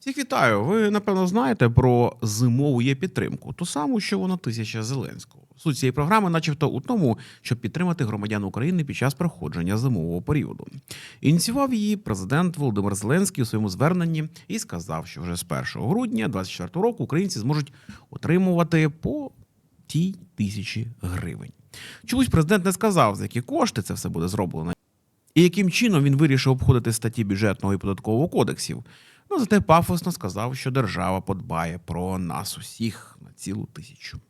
Всіх вітаю. Ви напевно знаєте про зимову є підтримку, ту саму, що вона тисяча Зеленського. Суть цієї програми, начебто, у тому, щоб підтримати громадян України під час проходження зимового періоду. Ініціював її президент Володимир Зеленський у своєму зверненні і сказав, що вже з 1 грудня 2024 року українці зможуть отримувати по тій тисячі гривень. Чомусь президент не сказав, за які кошти це все буде зроблено. І яким чином він вирішив обходити статті бюджетного і податкового кодексів. Ну, зате пафосно сказав, що держава подбає про нас усіх на цілу тисячу.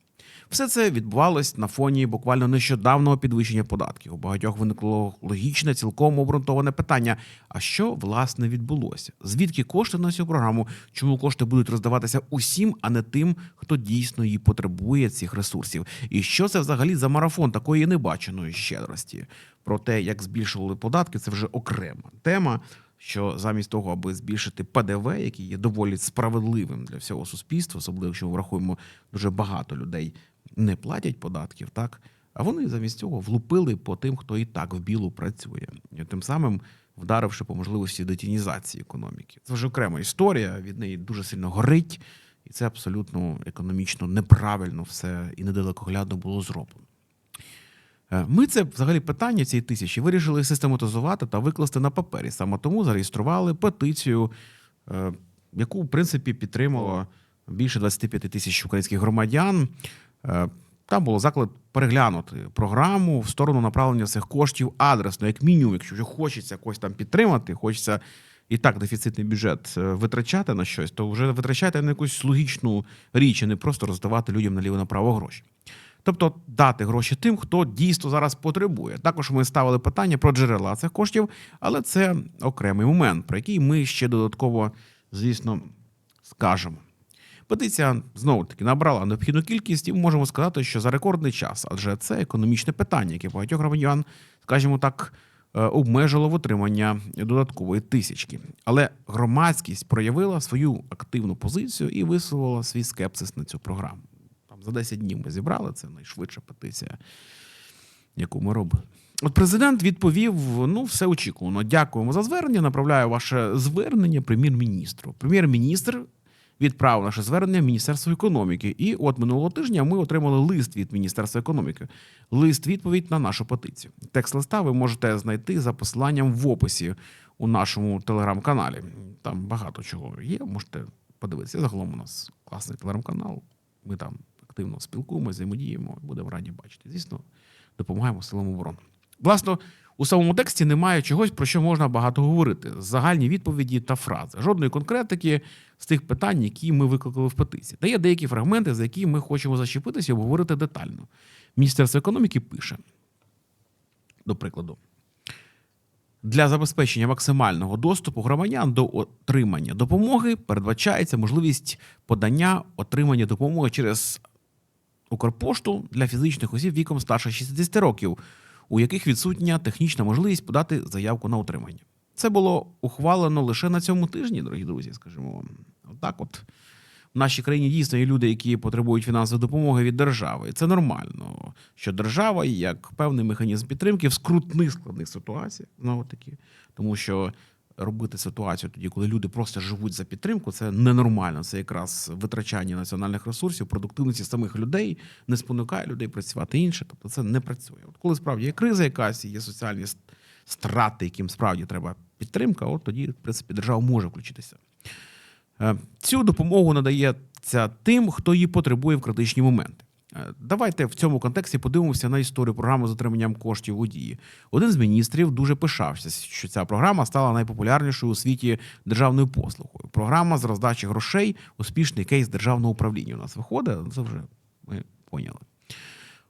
Все це відбувалось на фоні буквально нещодавнього підвищення податків. У багатьох виникло логічне, цілком обґрунтоване питання: а що власне відбулося? Звідки кошти на цю програму? Чому кошти будуть роздаватися усім, а не тим, хто дійсно її потребує цих ресурсів? І що це взагалі за марафон такої небаченої щедрості? Про те, як збільшували податки, це вже окрема тема що замість того, аби збільшити ПДВ, який є доволі справедливим для всього суспільства, особливо якщо ми врахуємо дуже багато людей не платять податків, так а вони замість цього влупили по тим, хто і так в білу працює, і тим самим вдаривши по можливості детінізації економіки. Це вже окрема історія. Від неї дуже сильно горить, і це абсолютно економічно неправильно все і недалекоглядно було зроблено. Е, Ми це взагалі питання цієї тисячі вирішили систематизувати та викласти на папері. Саме тому зареєстрували петицію, е, яку в принципі підтримало більше 25 тисяч українських громадян. Е, Там було заклад переглянути програму в сторону направлення цих коштів адресно, як мінімум, якщо вже хочеться когось там підтримати, хочеться і так дефіцитний бюджет витрачати на щось, то вже витрачайте на якусь логічну річ, а не просто роздавати людям наліво направо гроші. Тобто дати гроші тим, хто дійсно зараз потребує. Також ми ставили питання про джерела цих коштів, але це окремий момент, про який ми ще додатково, звісно, скажемо. Петиція знову таки набрала необхідну кількість, і ми можемо сказати, що за рекордний час, адже це економічне питання, яке багатьох громадян, скажімо так, е, обмежило в отримання додаткової тисячки. Але громадськість проявила свою активну позицію і висловила свій скепсис на цю програму. За 10 днів ми зібрали це найшвидша петиція, яку ми робили. От президент відповів: ну, все очікувано. Дякуємо за звернення. Направляю ваше звернення прем'єр-міністру. Прем'єр-міністр відправив наше звернення в Міністерство економіки. І от минулого тижня ми отримали лист від Міністерства економіки. Лист відповідь на нашу петицію. Текст листа ви можете знайти за посиланням в описі у нашому телеграм-каналі. Там багато чого є. Можете подивитися. Загалом у нас класний телеграм-канал. Ми там активно спілкуємося, взаємодіємо. Будемо раді бачити. Звісно, допомагаємо силам оборони. Власне, у самому тексті немає чогось, про що можна багато говорити. Загальні відповіді та фрази. Жодної конкретики з тих питань, які ми викликали в петиції. Та є деякі фрагменти, за які ми хочемо зачепитися і обговорити детально. Міністерство економіки пише, до прикладу, для забезпечення максимального доступу громадян до отримання допомоги передбачається можливість подання отримання допомоги через Укрпошту для фізичних осіб віком старше 60 років, у яких відсутня технічна можливість подати заявку на отримання. Це було ухвалено лише на цьому тижні, дорогі друзі. Скажімо вам, отак, от в нашій країні дійсно є люди, які потребують фінансової допомоги від держави. І це нормально, що держава, як певний механізм підтримки в скрутних складних ситуаціях, знову таки, тому що робити ситуацію тоді, коли люди просто живуть за підтримку, це ненормально. Це якраз витрачання національних ресурсів, продуктивності самих людей не спонукає людей працювати інше. Тобто це не працює. От коли справді є криза, якась є соціальні страти, яким справді треба підтримка, от тоді, в принципі, держава може включитися. Е, Цю допомогу надається тим, хто її потребує в критичні моменти. Е, Давайте в цьому контексті подивимося на історію програми з отриманням коштів у дії. Один з міністрів дуже пишався, що ця програма стала найпопулярнішою у світі державною послугою. Програма з роздачі грошей успішний кейс державного управління. У нас виходить, це вже ми поняли.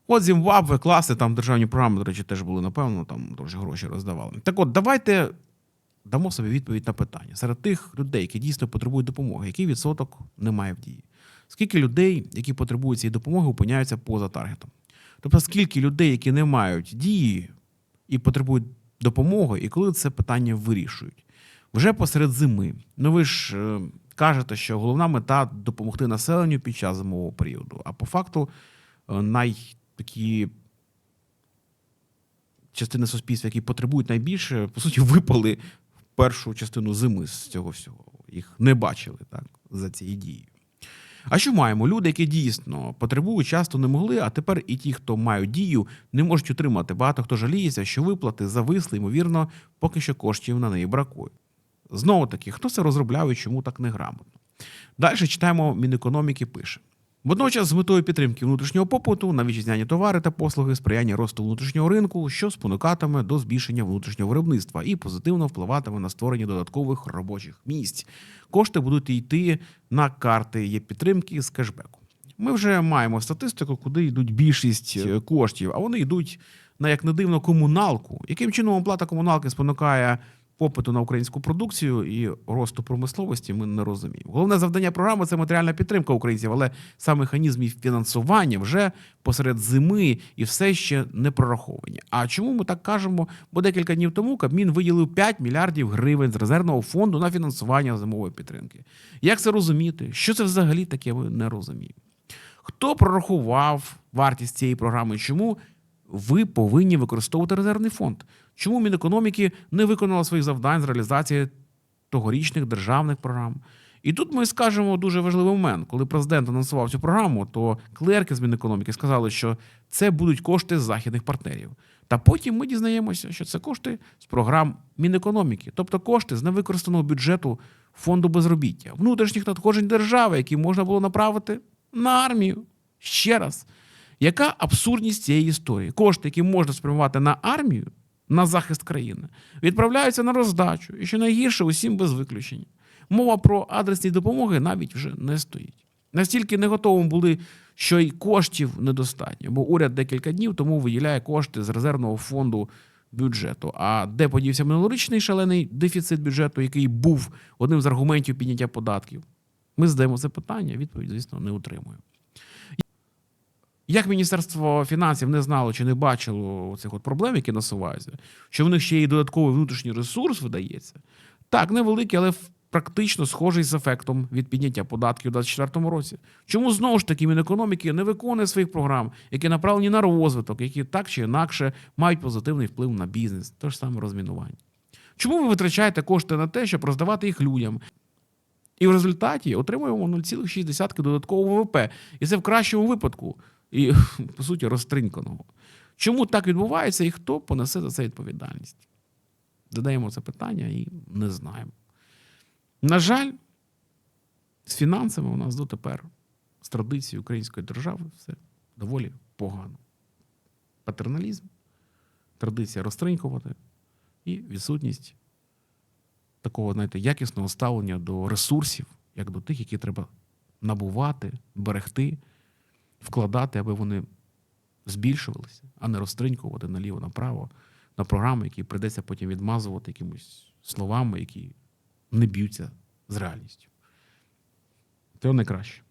От Зімбабве, класи, там державні програми, до речі, теж були, напевно, там теж гроші роздавали. Так от, давайте дамо собі відповідь на питання. Серед тих людей, які дійсно потребують допомоги, який відсоток немає в дії? Скільки людей, які потребують цієї допомоги, опиняються поза таргетом? Тобто, скільки людей, які не мають дії і потребують допомоги, і коли це питання вирішують? Вже посеред зими. Ну ви ж е, кажете, що головна мета допомогти населенню під час зимового періоду. А по факту е, най такі частини суспільства, які потребують найбільше, по суті, випали першу частину зими з цього всього. їх не бачили так, за цією дією. А що маємо? Люди, які дійсно потребують, часто не могли, а тепер і ті, хто мають дію, не можуть утримати. Багато хто жаліється, що виплати зависли, ймовірно, поки що коштів на неї бракує. Знову таки, хто це розробляв і чому так неграмотно? Далі читаємо Мінекономіки пише. Водночас, з метою підтримки внутрішнього попиту на вітчизняні товари та послуги, сприяння росту внутрішнього ринку, що спонукатиме до збільшення внутрішнього виробництва і позитивно впливатиме на створення додаткових робочих місць. Кошти будуть йти на карти є підтримки з кешбеку. Ми вже маємо статистику, куди йдуть більшість е, коштів, а вони йдуть на як не дивно комуналку. Яким чином оплата комуналки спонукає попиту на українську продукцію і росту промисловості, ми не розуміємо. Головне завдання програми це матеріальна підтримка українців, але сам механізм їх фінансування вже посеред зими і все ще не прораховані. А чому ми так кажемо? Бо декілька днів тому Кабмін виділив 5 мільярдів гривень з резервного фонду на фінансування зимової підтримки. Як це розуміти? Що це взагалі таке? Ми не розуміємо. Хто прорахував вартість цієї програми? Чому ви повинні використовувати резервний фонд? Чому Мінекономіки не виконала своїх завдань з реалізації тогорічних державних програм? І тут ми скажемо дуже важливий момент. Коли президент анонсував цю програму, то клерки з Мінекономіки сказали, що це будуть кошти західних партнерів. Та потім ми дізнаємося, що це кошти з програм Мінекономіки, тобто кошти з невикористаного бюджету фонду безробіття, внутрішніх надходжень держави, які можна було направити на армію. Ще раз, яка абсурдність цієї історії? Кошти, які можна спрямувати на армію, на захист країни, відправляються на роздачу. І що найгірше, усім без виключення. Мова про адресні допомоги навіть вже не стоїть. Настільки не готовим були, що й коштів недостатньо, бо уряд декілька днів тому виділяє кошти з резервного фонду бюджету. А де подівся минулорічний шалений дефіцит бюджету, який був одним з аргументів підняття податків? Ми задаємо це питання, відповідь, звісно, не отримуємо. Як Міністерство фінансів не знало чи не бачило цих от проблем, які насуваються, що в них ще й додатковий внутрішній ресурс видається, так, невеликий, але практично схожий з ефектом від підняття податків у 2024 році. Чому знову ж таки Мінекономіки не виконує своїх програм, які направлені на розвиток, які так чи інакше мають позитивний вплив на бізнес, те ж саме розмінування? Чому ви витрачаєте кошти на те, щоб роздавати їх людям? І в результаті отримуємо 0,6 додаткового ВВП. І це в кращому випадку, і по суті розтриньканого. Чому так відбувається і хто понесе за це відповідальність? Задаємо це питання і не знаємо. На жаль, з фінансами у нас дотепер, з традицією української держави, все доволі погано. Патерналізм, традиція розтринькувати і відсутність такого, знаєте, якісного ставлення до ресурсів, як до тих, які треба набувати, берегти, вкладати, аби вони збільшувалися, а не розтринькувати наліво направо на програми, які прийдеться потім відмазувати якимось словами, які не б'ються з реальністю. Це найкраще.